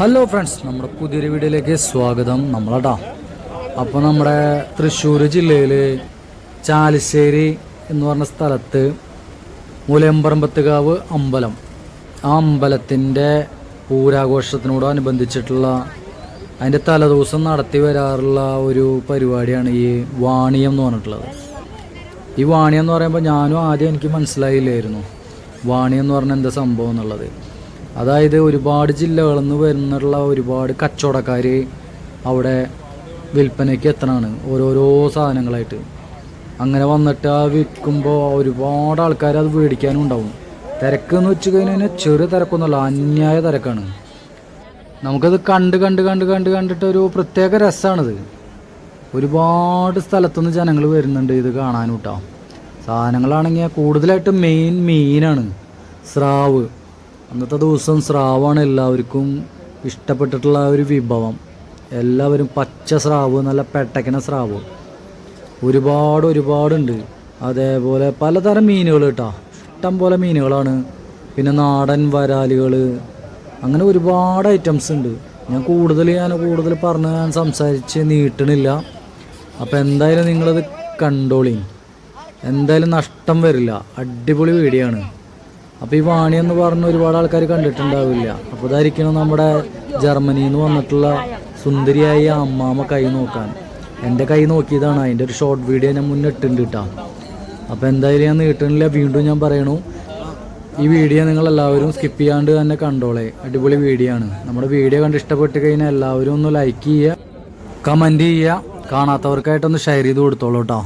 Hello friends നമ്മുടെ പുതിയൊരു വീഡിയോയിലേക്ക് സ്വാഗതം. നമ്മളടാ അപ്പോൾ നമ്മുടെ തൃശ്ശൂർ ജില്ലയിൽ ചാലിശ്ശേരി എന്ന് പറഞ്ഞ സ്ഥലത്ത് മൂലയമ്പറമ്പത്തുകാവ് അമ്പലം. ആ അമ്പലത്തിന്റെ പൂരാഘോഷത്തിനോടനുബന്ധിച്ചിട്ടുള്ള അതിന്റെ തലേദിവസം നടത്തി വരാറുള്ള ഒരു പരിപാടിയാണ് ഈ വാണിയം എന്ന് പറഞ്ഞിട്ടുള്ളത്. ഈ വാണിയം എന്ന് പറയുമ്പോൾ ഞാനും ആദ്യം എനിക്ക് മനസ്സിലായില്ലായിരുന്നു. വാണിയം എന്ന് പറഞ്ഞാൽ എന്താ സംഭവം എന്നുള്ളത്. അതായത് ഒരുപാട് ജില്ലകളിൽ നിന്ന് വരുന്നുള്ള ഒരുപാട് കച്ചവടക്കാർ അവിടെ വിൽപ്പനയ്ക്ക് എത്തണാണ് ഓരോരോ സാധനങ്ങളായിട്ട്. അങ്ങനെ വന്നിട്ട് ആ വിൽക്കുമ്പോൾ ഒരുപാട് ആൾക്കാർ അത് മേടിക്കാനും ഉണ്ടാവും. തിരക്ക് എന്ന് വെച്ച് കഴിഞ്ഞാൽ ചെറിയ തിരക്കൊന്നുമല്ല അന്യായ തിരക്കാണ്. നമുക്കത് കണ്ട് കണ്ട് കണ്ട് കണ്ട് കണ്ടിട്ട് ഒരു പ്രത്യേക രസമാണിത് ഒരുപാട് സ്ഥലത്തുനിന്ന് ജനങ്ങൾ വരുന്നുണ്ട് ഇത് കാണാനും കേട്ടോ സാധനങ്ങളാണെങ്കിൽ കൂടുതലായിട്ട് മെയിൻ മീനാണ്. സ്രാവ്. അന്നത്തെ ദിവസം സ്രാവാണ് എല്ലാവർക്കും ഇഷ്ടപ്പെട്ടിട്ടുള്ള ഒരു വിഭവം. എല്ലാവരും പച്ച സ്രാവ് നല്ല പെട്ടക്കണ സ്രാവ്. ഒരുപാട് ഒരുപാടുണ്ട്. അതേപോലെ പലതരം മീനുകൾ കേട്ടോ. ഇഷ്ടം പോലെ മീനുകളാണ്. പിന്നെ നാടൻ വരാലുകൾ. അങ്ങനെ ഒരുപാട് ഐറ്റംസ് ഉണ്ട്. ഞാൻ കൂടുതൽ ഞാൻ കൂടുതൽ പറഞ്ഞ് ഞാൻ സംസാരിച്ച് നീട്ടണില്ല. അപ്പോൾ എന്തായാലും നിങ്ങളത് കണ്ടോളി. എന്തായാലും നഷ്ടം വരില്ല. അടിപൊളി വീഡിയോ ആണ്. അപ്പോൾ ഈ വാണി എന്ന് പറഞ്ഞ ഒരുപാട് ആൾക്കാർ കണ്ടിട്ടുണ്ടാവില്ല. അപ്പോൾ ഇതായിരിക്കണം നമ്മുടെ ജർമ്മനിന്ന് നിന്ന് വന്നിട്ടുള്ള സുന്ദരിയായ അമ്മാമ്മ കൈ നോക്കാൻ. എന്റെ കൈ നോക്കിയതാണ്. അതിന്റെ ഒരു ഷോർട്ട് വീഡിയോ ഞാൻ മുന്നിട്ടുണ്ട് കേട്ടോ അപ്പോൾ എന്തായാലും ഞാൻ നീട്ടണില്ല. വീണ്ടും ഞാൻ പറയണു. ഈ വീഡിയോ നിങ്ങൾ എല്ലാവരും സ്കിപ്പ് ചെയ്യാണ്ട് തന്നെ കണ്ടോളെ. അടിപൊളി വീഡിയോ ആണ്. നമ്മുടെ വീഡിയോ കണ്ട് ഇഷ്ടപ്പെട്ട് കഴിഞ്ഞാൽ എല്ലാവരും ഒന്ന് ലൈക്ക് ചെയ്യുക കമന്റ് ചെയ്യുക. കാണാത്തവർക്കായിട്ടൊന്ന് ഷെയർ ചെയ്ത് കൊടുത്തോളൂ കേട്ടോ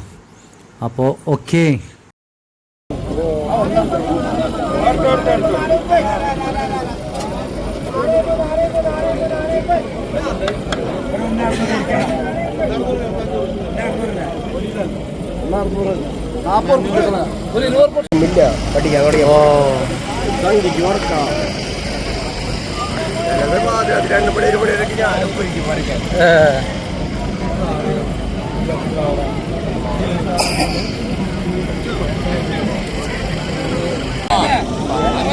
അപ്പോൾ ഓക്കേ ഇല്ല പഠിക്കാം പഠിക്കാം രണ്ട് പടി ഒരു പടി ഇടയ്ക്ക് ഞാൻ പഠിക്കും പഠിക്കാം ഏ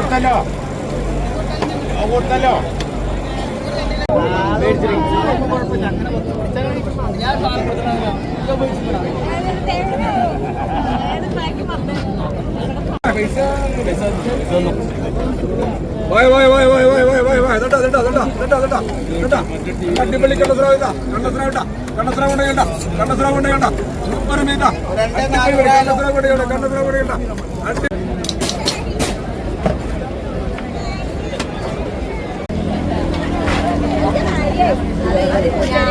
കൊടുത്തല്ലോ കൊടുത്തല്ലോ കണ്ടിപ്പള്ളിക്കുള്ള സ്രാവ് ഇതാ കണ്ണസ്രാവ് ഇട്ടാ കണ്ണസ്രാവ് കൊണ്ട് കേട്ടാ കണ്ണസ്രാവ് കൊണ്ട് കേട്ടാ സൂപ്പർ മീറ്റാ കണ്ണസ്രാവ് കൊണ്ട് കേട്ടാ കണ്ണസ്രാവ് കൊണ്ട് കേട്ടാ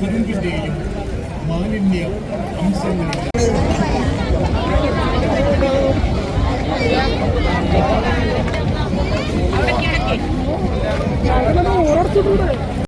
Kırıncı değilim. Mahallemde insanlarım.